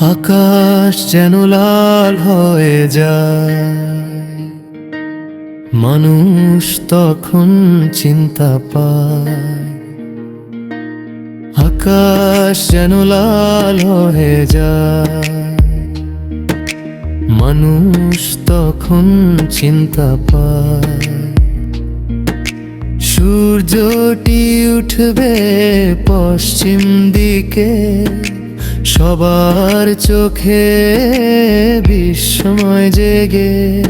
আকাশ যেন লাল হয়ে যায়। মানুষ তখন চিন্তা পায়। আকাশ যেন লাল হয়ে যায়। মানুষ তখন চিন্তা পায়। সূর্যটি উঠবে পশ্চিম দিকে, সবার চোখে বিস্ময় জেগে।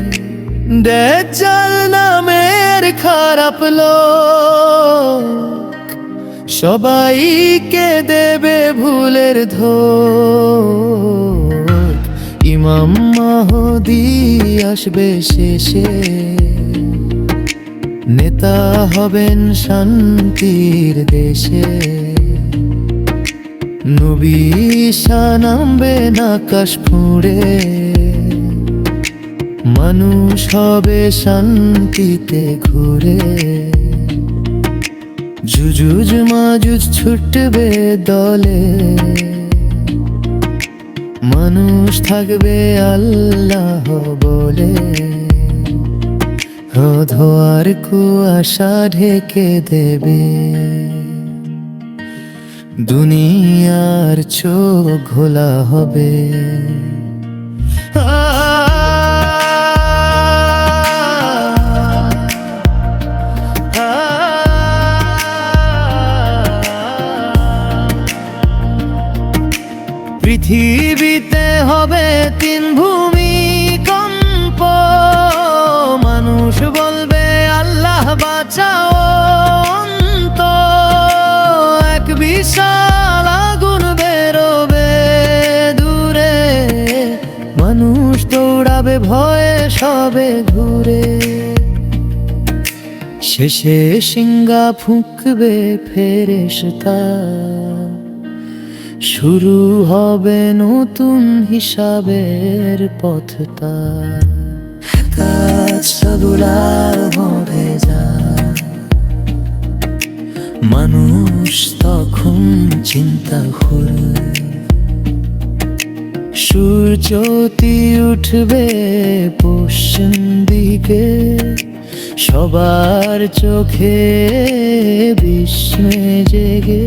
দেজাল নামের খারাপ লোক সবাইকে দেবে ভুলের ধোক। ইমাম মাহদি আসবে শেষে। নেতা হবেন শান্তির দেশে। নবী নামবে আকাশ ফুঁড়ে মানুষ হবে শান্তিতে ঘুরে। জুজুজ মাজুজ ছুটবে দলে। মানুষ থাকবে আল্লাহ বলে। ধোয়ার কুয়াশা ঢেকে দেবে। দুনিয়ার চোখ ঘোলা হবে। পৃথিবীতে হবে তিন ভূমি কম্প। দৌড়াবে ভয়ে সবে ঘুরে। শেষে সিঙ্গা ফুঁকবে ফেরেশতা। শুরু হবে নতুন হিসাবের পথটা। হবে যা। মানুষ তখন চিন্তা করবে সূর্যটি উঠবে পশ্চিম দিকে, সবার চোখে বিস্মে জেগে।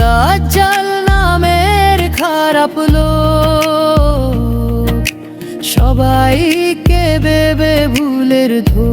দাজ্জাল নামের খারাপ লোক, সবাইকে দেবে ভুলের ধো